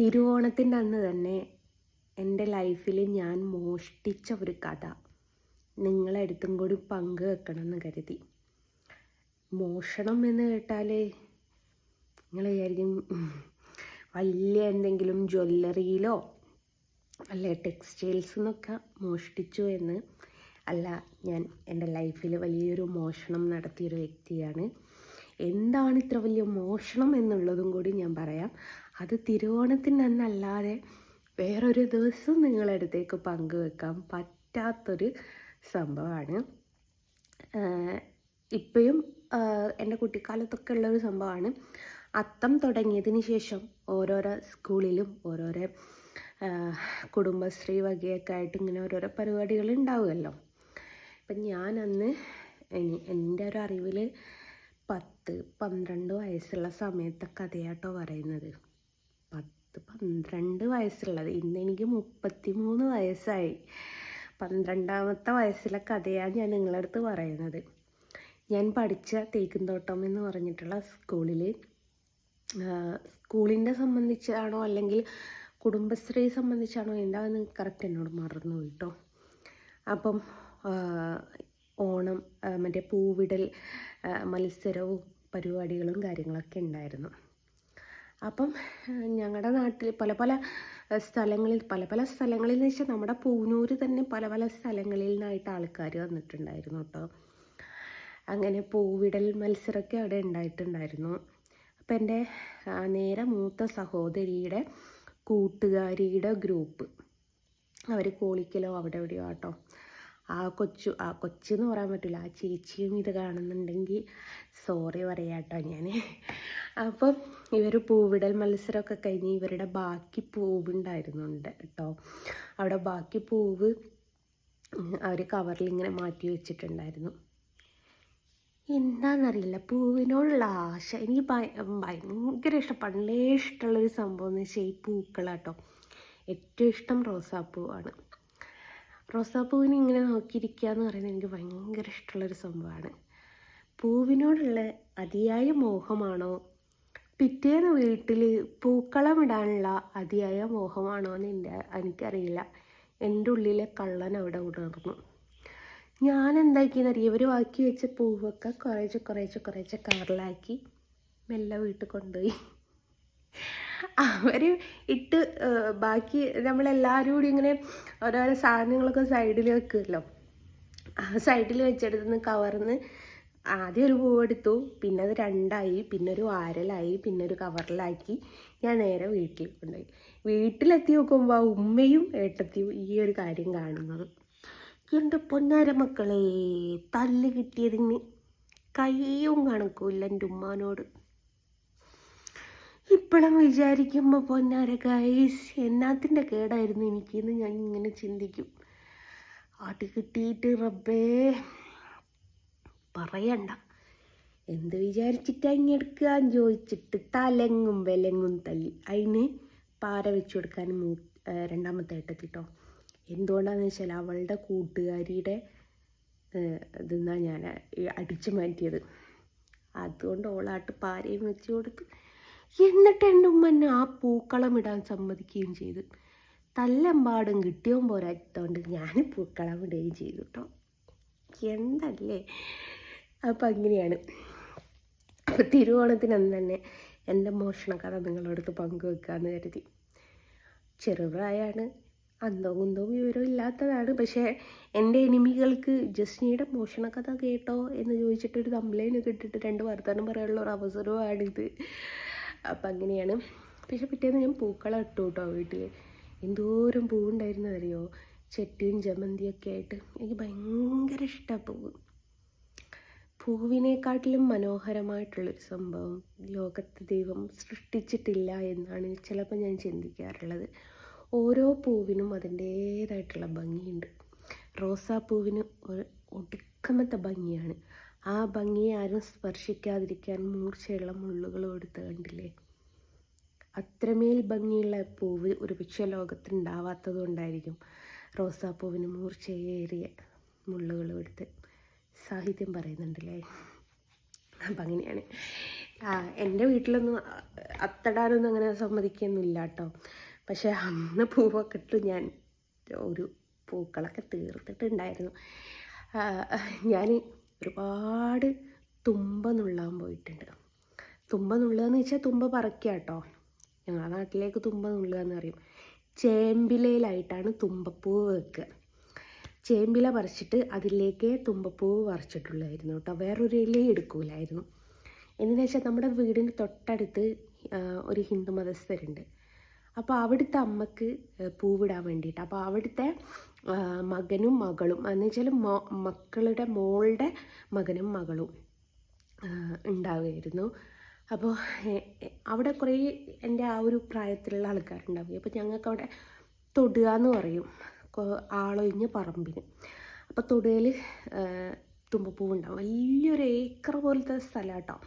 തിരുവോണത്തിന്റെ അന്ന് തന്നെ എന്റെ ലൈഫിൽ ഞാൻ മോഷ്ടിച്ച ഒരു കഥ നിങ്ങളെടുത്തും കൂടി പങ്കുവെക്കണം എന്ന് കരുതി. മോഷണം എന്ന് കേട്ടാൽ നിങ്ങൾ വിചാരിക്കും വലിയ എന്തെങ്കിലും ജ്വല്ലറിയിലോ അല്ലെ ടെക്സ്റ്റൈൽസ് എന്നൊക്കെ മോഷ്ടിച്ചു എന്ന്. അല്ല ഞാൻ എന്റെ ലൈഫിൽ വലിയൊരു മോഷണം നടത്തിയൊരു വ്യക്തിയാണ്. എന്താണ് ഇത്ര വലിയ മോഷണം എന്നുള്ളതും കൂടി ഞാൻ പറയാം. അത് തിരുവോണത്തിന്റെ അന്നല്ലാതെ വേറൊരു ദിവസം നിങ്ങളടുത്തേക്ക് പങ്കുവെക്കാൻ പറ്റാത്തൊരു സംഭവമാണ്. ഇപ്പോഴും എന്റെ കുട്ടിക്കാലത്തൊക്കെ ഉള്ളൊരു സംഭവമാണ്. അത്തം തുടങ്ങിയതിന് ശേഷം ഓരോരോ സ്കൂളിലും ഓരോരോ കുടുംബശ്രീ വകയൊക്കെ ആയിട്ട് ഇങ്ങനെ ഓരോരോ പരിപാടികൾ ഉണ്ടാവുമല്ലോ. അപ്പം ഞാനന്ന് എന്റെ ഒരു അറിവിൽ പത്ത് പന്ത്രണ്ട് വയസ്സുള്ള സമയത്തൊക്കെ കഥയാട്ടോ പറയുന്നത്. പത്ത് പന്ത്രണ്ട് വയസ്സുള്ളത്. ഇന്ന് എനിക്ക് മുപ്പത്തി മൂന്ന് വയസ്സായി. പന്ത്രണ്ടാമത്തെ വയസ്സിലെ കഥയാണ് ഞാൻ നിങ്ങളുടെ അടുത്ത് പറയുന്നത്. ഞാൻ പഠിച്ച തേക്കുംതോട്ടം എന്ന് പറഞ്ഞിട്ടുള്ള സ്കൂളിൽ സ്കൂളിന്റെ സംബന്ധിച്ചാണോ അല്ലെങ്കിൽ കുടുംബശ്രീ സംബന്ധിച്ചാണോ എന്താന്ന് കറക്റ്റ് എന്നോട് മറന്നു കേട്ടോ അപ്പം ഓണം മറ്റേ പൂവിടൽ മത്സരവും പരിപാടികളും കാര്യങ്ങളൊക്കെ ഉണ്ടായിരുന്നു. അപ്പം ഞങ്ങളുടെ നാട്ടിൽ പല പല സ്ഥലങ്ങളിൽ പല പല സ്ഥലങ്ങളിൽ എന്ന് വെച്ചാൽ നമ്മുടെ പൂനൂർ തന്നെ പല പല സ്ഥലങ്ങളിൽ നിന്നായിട്ട് ആൾക്കാർ വന്നിട്ടുണ്ടായിരുന്നു കേട്ടോ അങ്ങനെ പൂവിടൽ മത്സരമൊക്കെ അവിടെ ഉണ്ടായിട്ടുണ്ടായിരുന്നു അപ്പം എന്റെ നേരെ മൂത്ത സഹോദരിയുടെ കൂട്ടുകാരിയുടെ ഗ്രൂപ്പ്. അവർ കോളിക്കലോ അവിടെ എവിടെയോ ആട്ടോ. ആ കൊച്ചു ആ കൊച്ചെന്ന് പറയാൻ പറ്റില്ല. ആ ചേച്ചിയും ഇത് കാണുന്നുണ്ടെങ്കിൽ സോറി പറയാട്ടോ ഞാൻ അപ്പം ഇവർ പൂവിടൽ മത്സരമൊക്കെ കഴിഞ്ഞ് ഇവരുടെ ബാക്കി പൂവുണ്ടായിരുന്നുണ്ട് കേട്ടോ. അവിടെ ബാക്കി പൂവ് അവർ കവറിൽ ഇങ്ങനെ മാറ്റി വെച്ചിട്ടുണ്ടായിരുന്നു. എന്താണെന്നറിയില്ല പൂവിനോടുള്ള ആശ. എനിക്ക് ഭയ- ഭയങ്കര ഇഷ്ടം. പണ്ടേ ഇഷ്ടമുള്ളൊരു സംഭവം എന്ന് വെച്ചാൽ ഈ പൂക്കളാട്ടോ. ഏറ്റവും ഇഷ്ടം റോസാപ്പൂവാണ്. റോസാപ്പൂവിനെ ഇങ്ങനെ നോക്കിയിരിക്കുക എന്ന് പറയുന്നത് എനിക്ക് ഭയങ്കര ഇഷ്ടമുള്ളൊരു സംഭവമാണ്. പൂവിനോടുള്ള അതിയായ മോഹമാണോ? പിറ്റേന്ന് വീട്ടിൽ പൂക്കളമിടാനുള്ള അതിയായ മോഹമാണോ എന്ന് എന്റെ എനിക്കറിയില്ല. എന്റെ ഉള്ളിലെ കള്ളൻ അവിടെ ഉണർന്നു. ഞാൻ എന്താക്കിയെന്നറിയാം ഇവർ വാക്കി വെച്ച പൂവൊക്കെ കുറേശ്ശെ കുറേശ്ശെ കുറേശ്ശെ കവറിലാക്കി മെല്ലെ വീട്ടിൽ കൊണ്ടുപോയി. അവർ ഇട്ട് ബാക്കി നമ്മളെല്ലാവരും കൂടി ഇങ്ങനെ ഓരോരോ സാധനങ്ങളൊക്കെ സൈഡിൽ വെക്കുമല്ലോ ആ സൈഡിൽ വെച്ചെടുത്തുനിന്ന് കവർന്ന് ആദ്യം ഒരു പൂവെടുത്തു പിന്നെ അത് രണ്ടായി പിന്നെ ഒരു വാരലായി പിന്നെ ഒരു കവറിലാക്കി ഞാൻ നേരെ വീട്ടിൽ കൊണ്ടുപോയി. വീട്ടിലെത്തി നോക്കുമ്പോൾ ഉമ്മയും ഏട്ടത്തിയും ഈ ഒരു കാര്യം കാണുന്നത്. എന്റെ പൊന്നാര മക്കളെ തല്ല് കിട്ടിയതിന് കയ്യും കണക്കൂല്ല എന്റെ ഉമ്മാനോട്. ഇപ്പോഴും വിചാരിക്കുമ്പോൾ പൊന്നാര കൈസ് എന്നാത്തിന്റെ കേടായിരുന്നു എനിക്കെന്ന് ഞാൻ ഇങ്ങനെ ചിന്തിക്കും. ആട്ടി കിട്ടിയിട്ട് റബ്ബേ പറയണ്ട. എന്ത് വിചാരിച്ചിട്ടാ ഇങ്ങെടുക്കാൻ ചോദിച്ചിട്ട് തലങ്ങും വിലങ്ങും തല്ലി. അതിന് പാര വെച്ചു കൊടുക്കാൻ മൂ രണ്ടാമത്തെ രണ്ടാമത്തെ ഏട്ടത്തിട്ടോ എന്തുകൊണ്ടാന്ന് വെച്ചാൽ അവളുടെ കൂട്ടുകാരിയുടെ ഇതെന്നാ ഞാൻ അടിച്ചു മാറ്റിയത്. അതുകൊണ്ട് ഓളാട്ട് പാരയും വെച്ച് കൊടുത്ത് എന്നിട്ട് എന്റെ ഉമ്മ എന്നെ ആ പൂക്കളം ഇടാൻ സമ്മതിക്കുകയും ചെയ്തു. തല്ലെമ്പാടും കിട്ടിയോ പോരാത്തോണ്ട് ഞാൻ പൂക്കളം ഇടുകയും ചെയ്തു കേട്ടോ എന്തല്ലേ? അപ്പം അങ്ങനെയാണ്. അപ്പോൾ തിരുവോണത്തിന് അന്ന് തന്നെ എന്റെ മോഷണ കഥ നിങ്ങളടുത്ത് പങ്കുവെക്കാമെന്ന് കരുതി. ചെറുപ്രായമാണ് അന്തോ കുന്തോ വിവരവും ഇല്ലാത്തതാണ്. പക്ഷേ എന്റെ എനിമികൾക്ക് ജസ്നിയുടെ മോഷണ കഥ കേട്ടോ എന്ന് ചോദിച്ചിട്ടൊരു കംപ്ലൈന്റ് ഇട്ടിട്ട് രണ്ട് വർത്തമാനം പറയാനുള്ള ഒരു അവസരമാണിത് അപ്പം അങ്ങനെയാണ്. പക്ഷെ പിറ്റേന്ന് ഞാൻ പൂക്കളം ഇട്ടു കേട്ടോ വീട്ടിൽ എന്തോരം പൂവുണ്ടായിരുന്നു അറിയോ ചെട്ടിയും ജമന്തിയൊക്കെ ആയിട്ട് എനിക്ക് ഭയങ്കര ഇഷ്ടമാണ് പൂവ്. പൂവിനെക്കാട്ടിലും മനോഹരമായിട്ടുള്ളൊരു സംഭവം ലോകത്ത് ദൈവം സൃഷ്ടിച്ചിട്ടില്ല എന്നാണ് ചിലപ്പോൾ ഞാൻ ചിന്തിക്കാറുള്ളത്. ഓരോ പൂവിനും അതിന്റേതായിട്ടുള്ള ഭംഗിയുണ്ട്. റോസാപ്പൂവിന് ഒരു ഒടുക്കമത്തെ ഭംഗിയാണ്. ആ ഭംഗി ആരും സ്പർശിക്കാതിരിക്കാൻ മൂർച്ചയുള്ള മുള്ളുകൾ കൊടുത്ത് കണ്ടില്ലേ? അത്രമേൽ ഭംഗിയുള്ള പൂവ് ഒരു പക്ഷേ ലോകത്ത് ഉണ്ടാവാത്തത് കൊണ്ടായിരിക്കും റോസാപ്പൂവിന് മൂർച്ചയേറിയ മുള്ളുകൾ കൊടുത്ത് സാഹിത്യം പറയുന്നുണ്ടല്ലേ? അപ്പം അങ്ങനെയാണ് എന്റെ വീട്ടിലൊന്നും അത്തടാനൊന്നും അങ്ങനെ സമ്മതിക്കൊന്നുമില്ല കേട്ടോ പക്ഷേ അന്ന് പൂവൊക്കെ ഇട്ട് ഞാൻ ഒരു പൂക്കളൊക്കെ തീർത്തിട്ടുണ്ടായിരുന്നു. ഞാൻ ഒരുപാട് തുമ്പ നുള്ളാൻ പോയിട്ടുണ്ട്. തുമ്പ നുള്ളുക എന്ന് വെച്ചാൽ തുമ്പ പറക്കുക കേട്ടോ ഞങ്ങളുടെ നാട്ടിലേക്ക് തുമ്പ നുള്ളുക എന്ന് പറയും. ചേമ്പിലയിലായിട്ടാണ് തുമ്പപ്പൂവ് വെക്കുക. ചേമ്പില പറിച്ചിട്ട് അതിലേക്ക് തുമ്പപ്പൂവ് പറിച്ചിട്ടുള്ളായിരുന്നു കേട്ടോ വേറൊരു ഇല എടുക്കൂലായിരുന്നു. എന്തിനാ വെച്ചാൽ നമ്മുടെ വീടിന് തൊട്ടടുത്ത് ഒരു ഹിന്ദു മതസ്ഥരുണ്ട്. അപ്പോൾ അവിടുത്തെ അമ്മയ്ക്ക് പൂവിടാൻ വേണ്ടിയിട്ട്. അപ്പോൾ അവിടുത്തെ മകനും മകളും. എന്ന് വെച്ചാൽ മോ- മക്കളുടെ മോളുടെ മകനും മകളും ഉണ്ടാവുമായിരുന്നു അപ്പോൾ അവിടെ കുറേ എന്റെ ആ ഒരു പ്രായത്തിലുള്ള ആൾക്കാരുണ്ടാവും അപ്പോൾ ഞങ്ങൾക്ക് അവിടെ തൊടുക എന്ന് പറയും ആളൊഴിഞ്ഞ പറമ്പിന്. അപ്പോൾ തൊടുകയിൽ തുമ്പപ്പൂവ് ഉണ്ടാവും വലിയൊരു ഏക്കർ പോലത്തെ സ്ഥലം കേട്ടോ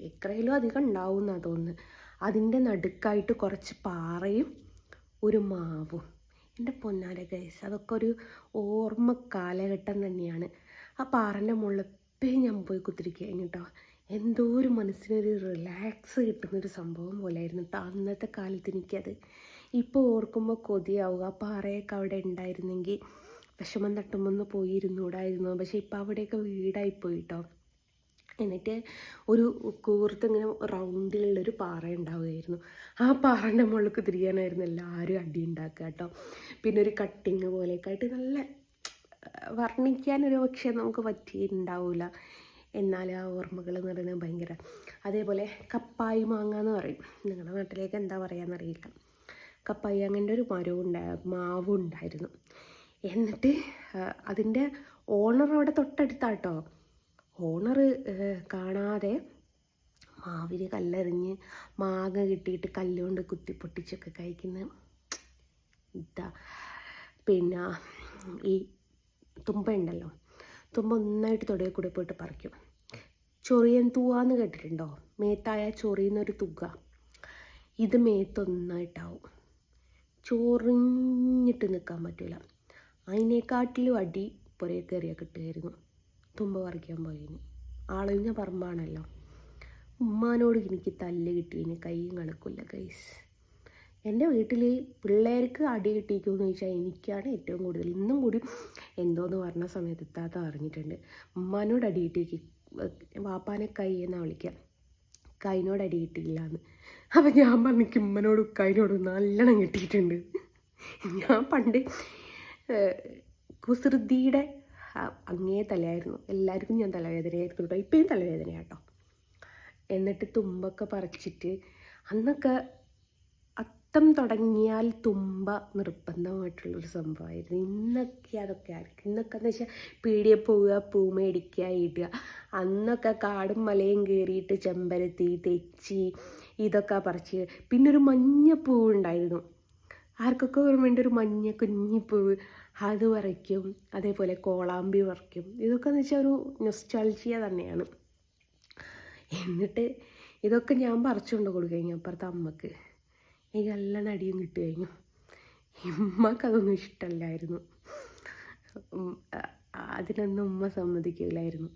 ഏക്കറയിലും അധികം ഉണ്ടാവും എന്നാണ് തോന്നുന്നത് അതിന്റെ നടുക്കായിട്ട് കുറച്ച് പാറയും ഒരു മാവും. എന്റെ പൊന്നാല ഗൈസ് അതൊക്കെ ഒരു ഓർമ്മ കാലഘട്ടം തന്നെയാണ്. ആ പാറന്റെ മുകളിലപ്പേ ഞാൻ പോയി കുത്തിരിക്കുകയാണ് കേട്ടോ. എന്തോ ഒരു മനസ്സിനൊരു റിലാക്സ് കിട്ടുന്നൊരു സംഭവം പോലെയായിരുന്നു കേട്ടോ അന്നത്തെ കാലത്ത് എനിക്കത്. ഇപ്പോൾ ഓർക്കുമ്പോൾ കൊതിയാവുക ആ പാറയൊക്കെ അവിടെ ഉണ്ടായിരുന്നെങ്കിൽ വിഷമം തട്ടുമ്പോൾ ഒന്ന് പോയിരുന്നൂടായിരുന്നു. പക്ഷേ ഇപ്പോൾ അവിടെയൊക്കെ വീടായി പോയിട്ടോ എന്നിട്ട് ഒരു കൂർത്ത് ഇങ്ങനെ റൗണ്ടിലുള്ളൊരു പാറ ഉണ്ടാവുമായിരുന്നു. ആ പാറന്റെ മുകളിലേക്ക് തിരിയാനായിരുന്നു എല്ലാവരും അടി ഉണ്ടാക്കുക കേട്ടോ. പിന്നെ ഒരു കട്ടിങ് പോലെയൊക്കെ ആയിട്ട് നല്ല വർണിക്കാനൊരു പക്ഷേ നമുക്ക് പറ്റിയിട്ടുണ്ടാവില്ല എന്നാൽ ആ ഓർമ്മകൾ എന്ന് പറയുന്നത് ഭയങ്കര അതേപോലെ കപ്പായി മാങ്ങ എന്ന് പറയും. നിങ്ങളുടെ നാട്ടിലേക്ക് എന്താ പറയാന്നറിയില്ല കപ്പായി അങ്ങന്റെ ഒരു മരവും ഉണ്ടായ മാവും ഉണ്ടായിരുന്നു. എന്നിട്ട് അതിന്റെ ഓണർ അവിടെ തൊട്ടടുത്താട്ടോ ഓണർ കാണാതെ മാവിന് കല്ലെറിഞ്ഞ് മാങ്ങ കിട്ടിയിട്ട് കല്ലുകൊണ്ട് കുത്തി പൊട്ടിച്ചൊക്കെ കഴിക്കുന്ന ഇതാ. പിന്നെ ഈ തുമ്പ ഉണ്ടല്ലോ തുമ്പ ഒന്നായിട്ട് തൊടയിൽ കൂടെ പോയിട്ട് പറിക്കും. ചൊറിയൻ തൂവാന്ന് കേട്ടിട്ടുണ്ടോ? മേത്തായ ചൊറിയുന്നൊരു തുക. ഇത് മേത്തൊന്നായിട്ടാവും. ചൊറിഞ്ഞിട്ട് നിൽക്കാൻ പറ്റില്ല അതിനെക്കാട്ടിലും അടി പുറയെ കയറിയാൽ കിട്ടുമായിരുന്നു തുമ്പ പറിക്കാൻ പോയിന്. ആളൊഴിഞ്ഞ പറമ്പാണല്ലോ. ഉമ്മാനോട് എനിക്ക് തല്ല് കിട്ടിയിന് കൈയും കണക്കില്ല കൈസ് എന്റെ വീട്ടിൽ പിള്ളേർക്ക് അടി കിട്ടിയിരിക്കുമെന്ന് ചോദിച്ചാൽ എനിക്കാണ് ഏറ്റവും കൂടുതൽ. ഇന്നും കൂടി എന്തോന്ന് പറഞ്ഞ സമയത്ത് ഇത്താത്ത അറിഞ്ഞിട്ടുണ്ട് ഉമ്മാനോട് അടി കിട്ടിയേക്ക്. വാപ്പാനെ കൈ എന്നാ വിളിക്കുക കൈനോട് അടി കിട്ടിയില്ല എന്ന് അപ്പം ഞാൻ പറഞ്ഞിക്ക് ഉമ്മനോട് കൈനോട് നല്ലോണം കിട്ടിയിട്ടുണ്ട്. ഞാൻ പണ്ട് കുസൃതിയുടെ അങ്ങേ തലയായിരുന്നു. എല്ലാവർക്കും ഞാൻ തലവേദനയായിരുന്നു കേട്ടോ ഇപ്പോഴും തലവേദനയാട്ടോ എന്നിട്ട് തുമ്പൊക്കെ പറിച്ചിട്ട് അന്നൊക്കെ അത്തം തുടങ്ങിയാൽ തുമ്പ നിർബന്ധമായിട്ടുള്ളൊരു സംഭവമായിരുന്നു ഇന്നൊക്കെ അതൊക്കെ ആയിരിക്കും. ഇന്നൊക്കെ എന്ന് വെച്ചാൽ പീടിയെ പോവുക പൂ മേടിക്കുക ഇടുക. അന്നൊക്കെ കാടും മലയും കയറിയിട്ട് ചെമ്പരത്തി തെച്ചി ഇതൊക്കെ പറിച്ച് പിന്നെ ഒരു മഞ്ഞപ്പൂവ് ഉണ്ടായിരുന്നു ആർക്കൊക്കെ ഓർമ്മയുണ്ട് ഒരു മഞ്ഞ കുഞ്ഞിപ്പൂവ്? അത് വരയ്ക്കും അതേപോലെ കോളാമ്പി വരയ്ക്കും. ഇതൊക്കെ എന്ന് വെച്ചാൽ ഒരു നൊസ്റ്റാൾജിയ തന്നെയാണ്. എന്നിട്ട് ഇതൊക്കെ ഞാൻ പറിച്ചുകൊണ്ട് കൊടുക്കും അപ്പുറത്തെ അമ്മയ്ക്ക്. എനിക്ക് നല്ല അടിയും കിട്ടി കഴിഞ്ഞു. ഉമ്മക്കതൊന്നും ഇഷ്ടമല്ലായിരുന്നു അതിനൊന്നും ഉമ്മ സമ്മതിക്കില്ലായിരുന്നു.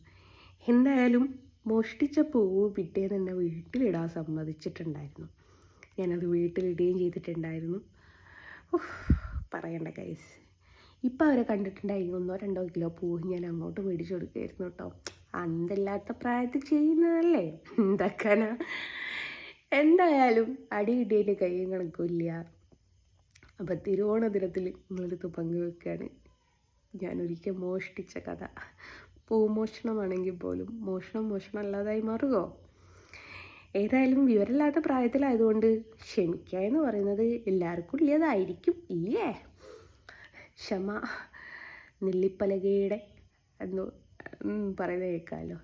എന്തായാലും മോഷ്ടിച്ച പൂവ് പിറ്റേന്ന് തന്നെ വീട്ടിലിടാൻ സമ്മതിച്ചിട്ടുണ്ടായിരുന്നു. ഞാനത് വീട്ടിലിടുകയും ചെയ്തിട്ടുണ്ടായിരുന്നു. പറയണ്ട കൈസ് ഇപ്പം അവരെ കണ്ടിട്ടുണ്ടായി. ഒന്നോ രണ്ടോ കിലോ പൂ ഞാൻ അങ്ങോട്ട് മേടിച്ചു കൊടുക്കുമായിരുന്നു കേട്ടോ അന്തല്ലാത്ത പ്രായത്തിൽ ചെയ്യുന്നതല്ലേ? എന്താക്കാനാ? എന്തായാലും അടി കിട്ടിയതിന്റെ കയ്യും കണക്കില്ല അപ്പം തിരുവോണ ദിനത്തിൽ നിങ്ങളെടുത്ത് പങ്കുവെക്കുകയാണ് ഞാൻ ഒരിക്കൽ മോഷ്ടിച്ച കഥ. പൂമോഷണമാണെങ്കിൽ പോലും മോഷണം മോഷണം അല്ലാതായി മാറുമോ ഏതായാലും വിവരമില്ലാത്ത പ്രായത്തിലായതുകൊണ്ട് ക്ഷമിക്കുക എന്ന് പറയുന്നത് എല്ലാവർക്കും ഉള്ളതായിരിക്കും. ഇല്ലേ? ക്ഷമ നെല്ലിപ്പലകയുടെ എന്ന് പറയുന്നത് കേൾക്കാമല്ലോ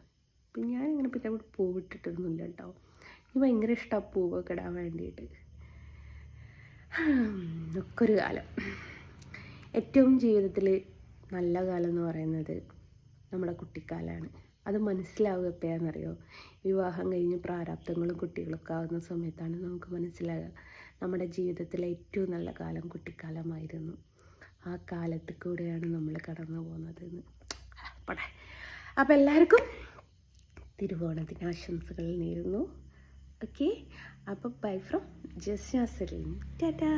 അപ്പം ഞാനിങ്ങനെ പിന്നെ അവിടെ പൂവിട്ടിട്ടൊന്നുമില്ല കേട്ടോ. എനിക്ക് ഭയങ്കര ഇഷ്ടമാണ് പൂവൊക്കെ ഇടാൻ വേണ്ടിയിട്ട്. ഒക്കെ ഒരു കാലം. ഏറ്റവും ജീവിതത്തിൽ നല്ല കാലം എന്ന് പറയുന്നത് നമ്മുടെ കുട്ടിക്കാലമാണ് അത് മനസ്സിലാവുക എപ്പോഴാണെന്നറിയോ വിവാഹം കഴിഞ്ഞ് പ്രാരാബ്ദങ്ങളും കുട്ടികളൊക്കെ ആവുന്ന സമയത്താണ് നമുക്ക് മനസ്സിലാകുക നമ്മുടെ ജീവിതത്തിലെ ഏറ്റവും നല്ല കാലം കുട്ടിക്കാലമായിരുന്നു. ആ കാലത്ത് കൂടെയാണ് നമ്മൾ കടന്നു പോകുന്നത് എന്ന് പടേ അപ്പോൾ എല്ലാവർക്കും തിരുവോണത്തിന് ആശംസകൾ നേരുന്നു. ഓക്കെ അപ്പോൾ ബൈ ഫ്രം സലീം ടാറ്റാ!